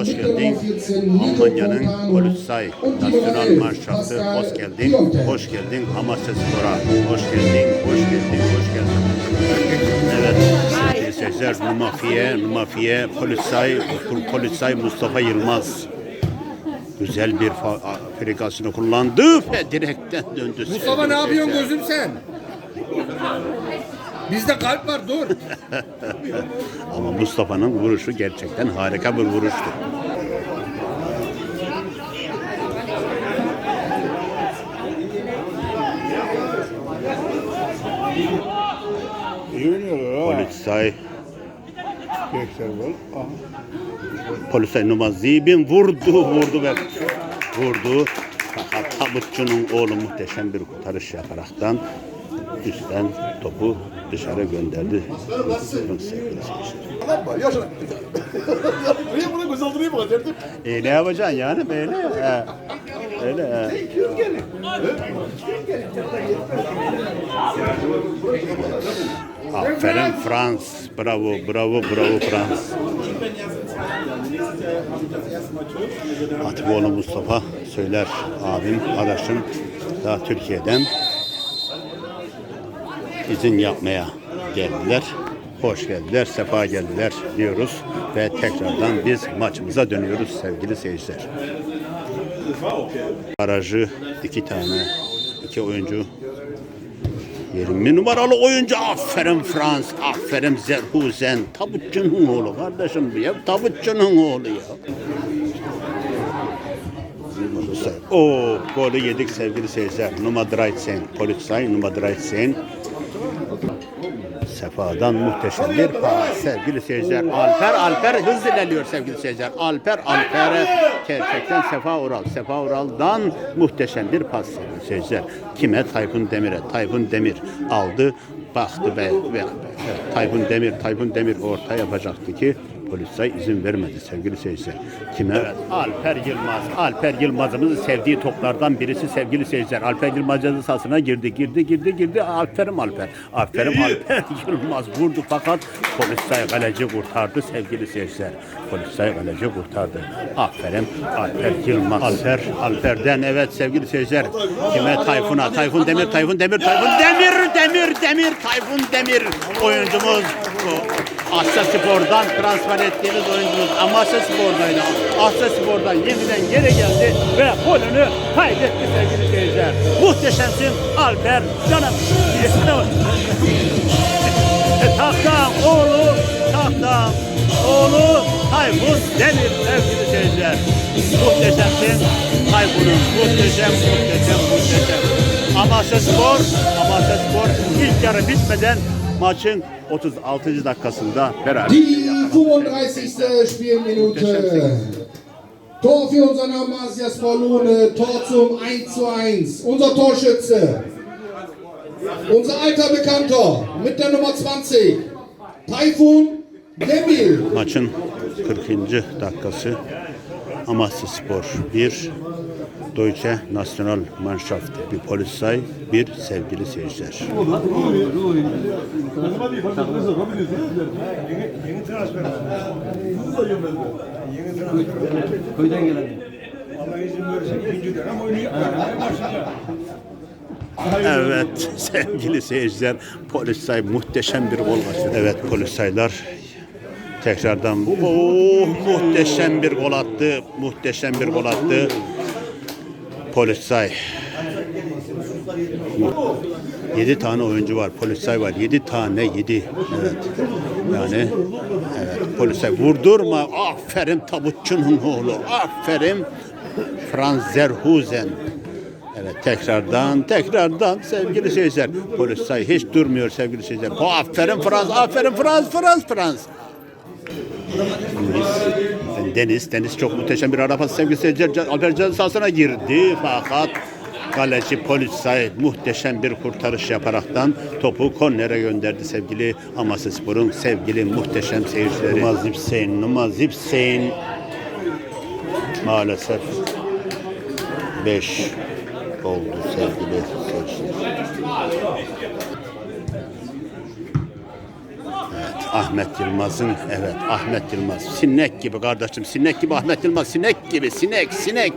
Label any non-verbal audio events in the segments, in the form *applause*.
hoş geldin. Almanya'nın Polizei National Mannschaftı, hoş geldin. Hoş geldin Amasya Spor'a. Hoş geldin, hoş geldin, hoş geldin. Evet, seyirciler, Numafiye, Numafiye, Polizei, Polizei Mustafa Yılmaz. Güzel bir frikasını kullandı ve direkten döndü. Mustafa ne yapıyorsun gözüm sen? Bizde kalp var dur. *laughs* Ama Mustafa'nın vuruşu gerçekten harika bir vuruştu. İyi oynuyorlar ha. Polizei Gençler var. Aha. Polizei numara 7 vurdu vurdu ve vurdu. Fakat tabutçunun oğlu muhteşem bir kurtarış yaparaktan üstten topu dışarı gönderdi. Sevgili seyirciler. Niye bunu? Derdim. E, ne yapacaksın yani böyle? He. Öyle. he. Aferin Frans. Bravo, bravo, bravo Frans. Hatipoğlu Mustafa söyler abim, arkadaşım daha Türkiye'den izin yapmaya geldiler. Hoş geldiler, sefa geldiler diyoruz ve tekrardan biz maçımıza dönüyoruz sevgili seyirciler. Aracı iki tane, iki oyuncu 20 numaralı oyuncu aferin Frans, aferin Zerhuzen. Tabutçunun oğlu kardeşim ya, tabutçunun oğlu ya. O golü yedik sevgili seyirciler. Numara 13, Polizei numara 13. Sefa'dan muhteşem bir pas sevgili seyirciler. Alper, Alper hız ilerliyor sevgili seyirciler. Alper, Alper'e gerçekten Sefa Ural. Sefa Ural'dan muhteşem bir pas sevgili seyirciler. Kime? Tayfun Demir'e. Tayfun Demir aldı, baktı ve, ve Tayfun Demir, Tayfun Demir orta yapacaktı ki Polisay izin vermedi sevgili seyirciler. Kime? Alper Yılmaz. Alper Yılmaz'ımızın sevdiği toplardan birisi sevgili seyirciler. Alper Yılmaz ceza sahasına girdi, girdi, girdi, girdi. Aferin Alper. Aferin Alper *laughs* Yılmaz vurdu fakat Polisay kaleci kurtardı sevgili seyirciler. Polisay kaleci kurtardı. Aferin Alper Yılmaz. Alper, Alper'den evet sevgili seyirciler. Kime? Tayfun'a. Tayfun Demir, Tayfun Demir, Tayfun Demir, Demir, Demir, Tayfun Demir. Oyuncumuz. Asya Spor'dan transfer ettiğimiz oyuncumuz Amasya Spor'daydı. Asya Spor'dan yeniden geri geldi ve golünü kaydetti sevgili seyirciler. Muhteşemsin Alper canım. E, Tahtam oğlu, tahtam oğlu Tayfun Demir sevgili seyirciler. Muhteşemsin Tayfun'un muhteşem, muhteşem, muhteşem. Amasya Spor, Amasya Spor ilk yarı bitmeden maçın 36. dakikasında beraber Die 35. Spielminute. Tor für unseren Amasias Lune, Tor zum 1 zu 1. Unser Torschütze. Unser alter Bekannter mit der Nummer 20. Taifun Demir. Maçın 40. dakikası Amasya Spor 1 Deutsche National Mannschaft bir Polizei bir sevgili seyirciler. Köyden gelen. Evet sevgili seyirciler Polisay muhteşem bir gol kaçırdı. Evet Polisaylar tekrardan oh, muhteşem bir gol attı. Muhteşem bir gol attı. Polisay. 7 tane oyuncu var. Polisay var. 7 tane 7. Evet. Yani evet Polisay vurdurma. Aferin tabutçunun oğlu. Aferin Franz Zerhuzen. Evet tekrardan tekrardan sevgili seyirciler. Polisay hiç durmuyor sevgili seyirciler. Aferin Frans, aferin Frans, Frans, Frans. Deniz, Deniz, Deniz çok muhteşem bir araba sevgili seyirciler. Alper Can sahasına girdi fakat kaleci Polisay muhteşem bir kurtarış yaparaktan topu kornere gönderdi sevgili Amasya Spor'un sevgili muhteşem seyircileri. Numazip Hüseyin, Numazip Hüseyin maalesef 5 oldu sevgili seyirciler. Evet. Ahmet Yılmaz'ın evet Ahmet Yılmaz. Sinek gibi kardeşim sinek gibi Ahmet Yılmaz sinek gibi sinek sinek.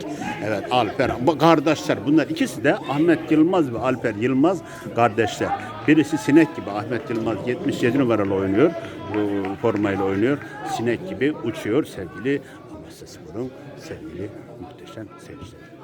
Evet Alper. Bu kardeşler bunlar ikisi de Ahmet Yılmaz ve Alper Yılmaz kardeşler. Birisi sinek gibi Ahmet Yılmaz 77 numaralı oynuyor bu formayla oynuyor. Sinek gibi uçuyor sevgili Amasya Spor'un sevgili muhteşem seyirciler.